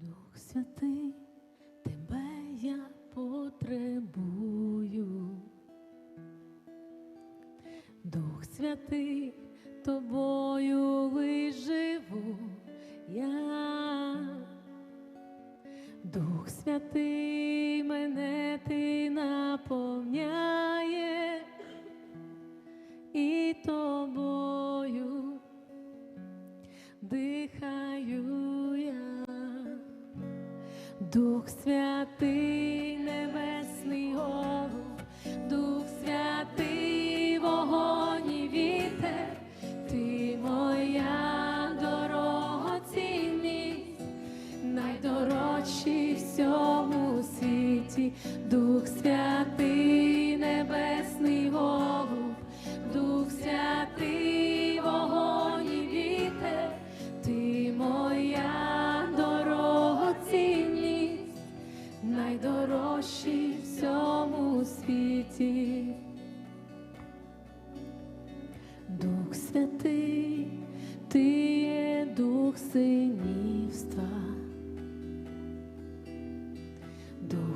Дух святий, тебе я потребую, Дух святий тобою виживу я, Дух святий мене ти наповняє і тобою. Дух святий.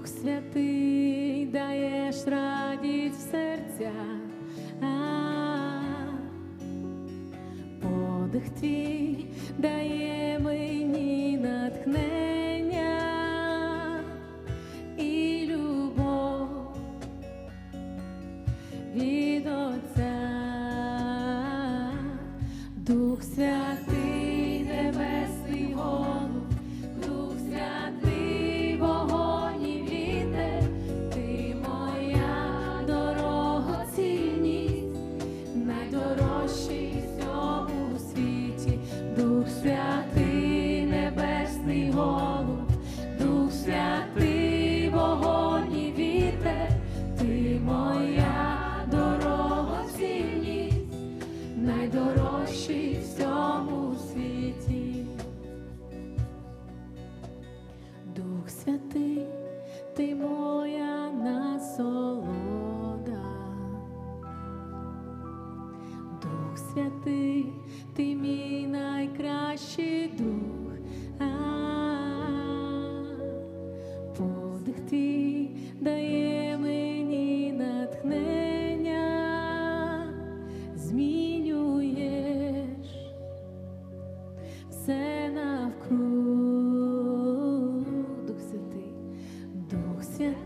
Дух святий даєш радість в серця, а -а. подих твій дає мені натхнення і любов від Отця, Дух святий, небесний Бог. Дух Святий, ти моя насолода, Дух Святий, ти мій найкращий дух, а, -а, -а подих твій.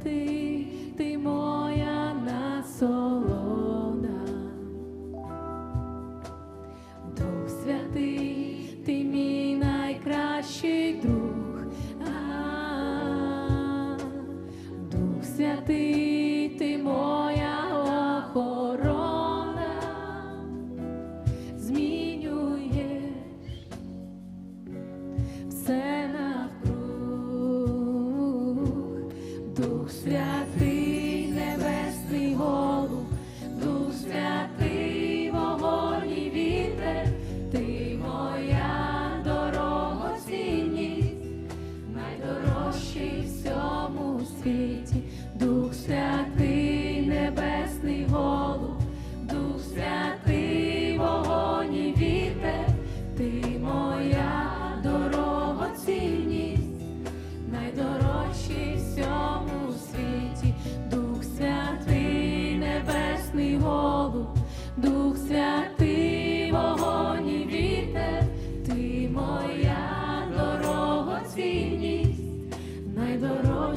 ти, ти можеш. свете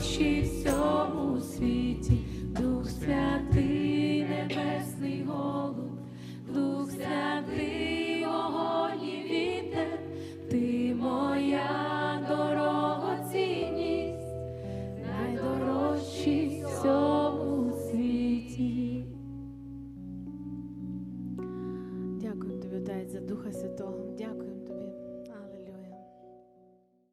найкращий в цьому світі.